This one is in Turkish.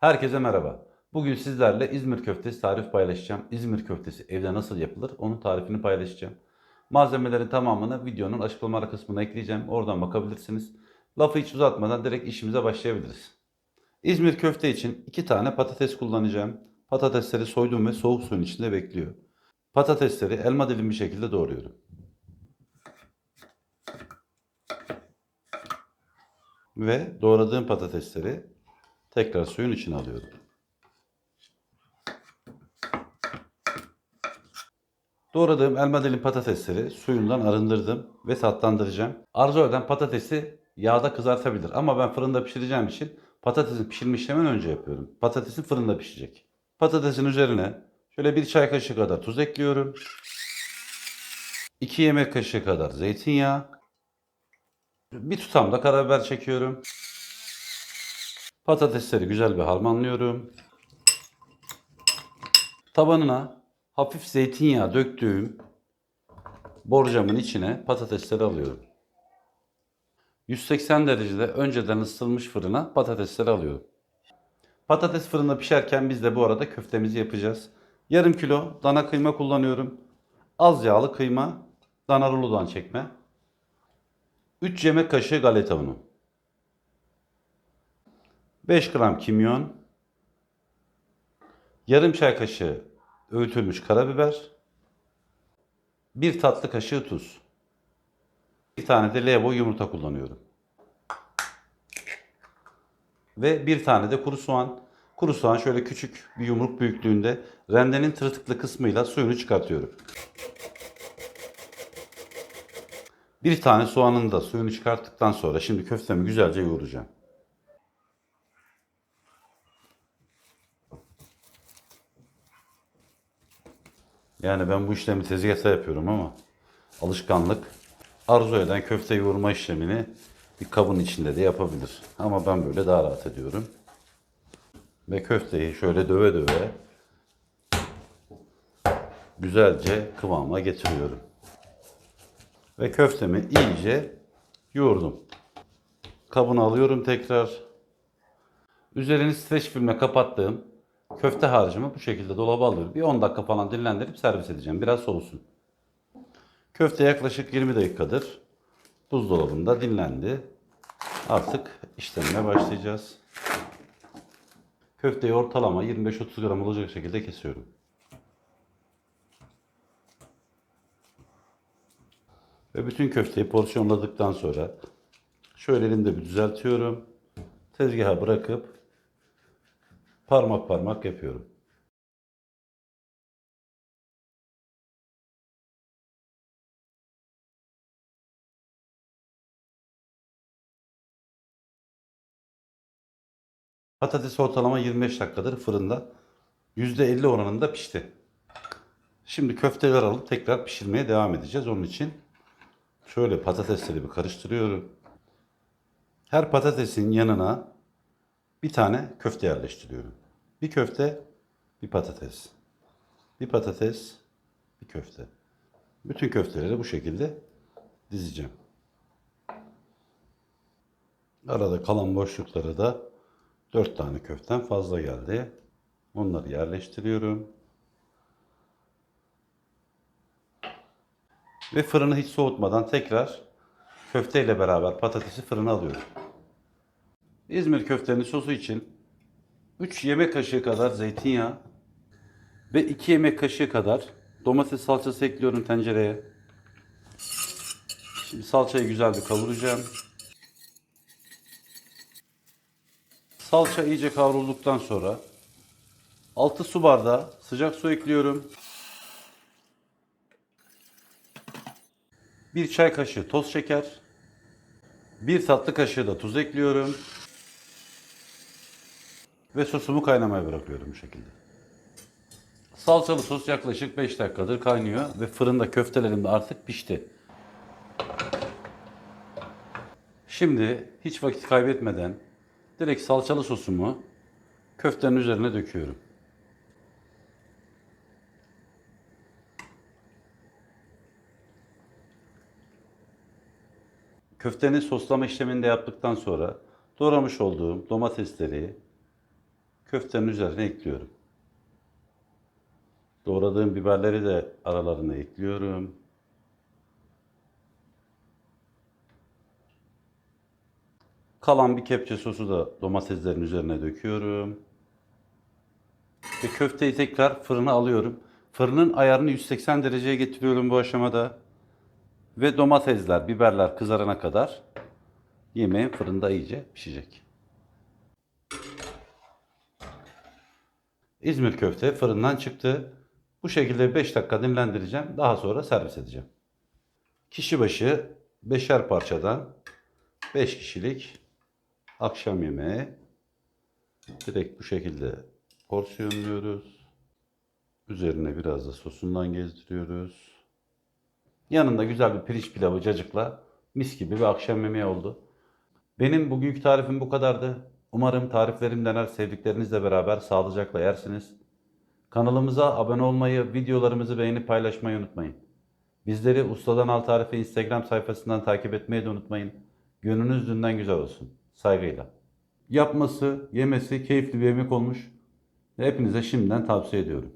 Herkese merhaba. Bugün sizlerle İzmir köftesi tarif paylaşacağım. İzmir köftesi evde nasıl yapılır onun tarifini paylaşacağım. Malzemelerin tamamını videonun açıklamalar kısmına ekleyeceğim. Oradan bakabilirsiniz. Lafı hiç uzatmadan direkt işimize başlayabiliriz. İzmir köfte için 2 tane patates kullanacağım. Patatesleri soydum ve soğuk suyun içinde bekliyor. Patatesleri elma dilim bir şekilde doğruyorum. Ve doğradığım patatesleri tekrar suyun içine alıyorum. Doğradığım elma dilim patatesleri suyundan arındırdım ve tatlandıracağım. Arzu eden patatesi yağda kızartabilir ama ben fırında pişireceğim için patatesin pişirme işlemini önce yapıyorum. Patatesin fırında pişecek. Patatesin üzerine şöyle bir çay kaşığı kadar tuz ekliyorum. 2 yemek kaşığı kadar zeytinyağı. Bir tutam da karabiber çekiyorum. Patatesleri güzel bir harmanlıyorum. Tabanına hafif zeytinyağı döktüğüm borcamın içine patatesleri alıyorum. 180 derecede önceden ısıtılmış fırına patatesleri alıyorum. Patates fırında pişerken biz de bu arada köftemizi yapacağız. Yarım kilo dana kıyma kullanıyorum. Az yağlı kıyma, dana rulodan çekme. 3 yemek kaşığı galeta unu. 5 gram kimyon. Yarım çay kaşığı öğütülmüş karabiber. 1 tatlı kaşığı tuz. Bir tane de lebo yumurta kullanıyorum. Ve bir tane de kuru soğan. Kuru soğan şöyle küçük bir yumruk büyüklüğünde rendenin tırtıklı kısmıyla suyunu çıkartıyorum. Bir tane soğanın da suyunu çıkarttıktan sonra şimdi köftemi güzelce yoğuracağım. Yani ben bu işlemi tezgahta yapıyorum ama alışkanlık arzu eden köfte yoğurma işlemini bir kabın içinde de yapabilir. Ama ben böyle daha rahat ediyorum. Ve köfteyi şöyle döve döve güzelce kıvama getiriyorum. Ve köftemi iyice yoğurdum. Kabını alıyorum tekrar. Üzerini streç filmle kapattığım köfte harcımı bu şekilde dolaba alıyorum. Bir 10 dakika falan dinlendirip servis edeceğim. Biraz soğusun. Köfte yaklaşık 20 dakikadır buzdolabında dinlendi. Artık işlemine başlayacağız. Köfteyi ortalama 25-30 gram olacak şekilde kesiyorum. Ve bütün köfteyi porsiyonladıktan sonra şöyle elimde bir düzeltiyorum. Tezgaha bırakıp parmak parmak yapıyorum. Patates ortalama 25 dakikadır fırında %50 oranında pişti. Şimdi köfteler alıp tekrar pişirmeye devam edeceğiz. Onun için şöyle patatesleri bir karıştırıyorum. Her patatesin yanına bir tane köfte yerleştiriyorum. Bir köfte, bir patates. Bir patates, bir köfte. Bütün köfteleri bu şekilde dizeceğim. Arada kalan boşluklara da 4 tane köften fazla geldi. Onları yerleştiriyorum. Ve fırını hiç soğutmadan tekrar köfteyle beraber patatesi fırına alıyorum. İzmir köftenin sosu için 3 yemek kaşığı kadar zeytinyağı ve 2 yemek kaşığı kadar domates salçası ekliyorum tencereye. Şimdi salçayı güzel bir kavuracağım. Salça iyice kavrulduktan sonra 6 su bardağı sıcak su ekliyorum. 1 çay kaşığı toz şeker. 1 tatlı kaşığı da tuz ekliyorum. Ve sosumu kaynamaya bırakıyorum bu şekilde. Salçalı sos yaklaşık 5 dakikadır kaynıyor ve fırında köftelerim de artık pişti. Şimdi hiç vakit kaybetmeden direkt salçalı sosumu köftenin üzerine döküyorum. Köftenin soslama işlemini de yaptıktan sonra doğramış olduğum domatesleri, köftenin üzerine ekliyorum. Doğradığım biberleri de aralarına ekliyorum. Kalan bir kepçe sosu da domateslerin üzerine döküyorum. Ve köfteyi tekrar fırına alıyorum. Fırının ayarını 180 dereceye getiriyorum bu aşamada. Ve domatesler, biberler kızarana kadar yemeğin fırında iyice pişecek. İzmir köfte fırından çıktı. Bu şekilde 5 dakika dinlendireceğim. Daha sonra servis edeceğim. Kişi başı 5'er parçadan 5 kişilik akşam yemeği. Direkt bu şekilde porsiyonluyoruz. Üzerine biraz da sosundan gezdiriyoruz. Yanında güzel bir pirinç pilavı cacıkla mis gibi bir akşam yemeği oldu. Benim bugünkü tarifim bu kadardı. Umarım tariflerim dener sevdiklerinizle beraber sağlıcakla yersiniz. Kanalımıza abone olmayı, videolarımızı beğenip paylaşmayı unutmayın. Bizleri Ustadan Al Tarifi Instagram sayfasından takip etmeyi de unutmayın. Gönlünüz dünden güzel olsun. Saygıyla. Yapması, yemesi keyifli bir yemek olmuş. Hepinize şimdiden tavsiye ediyorum.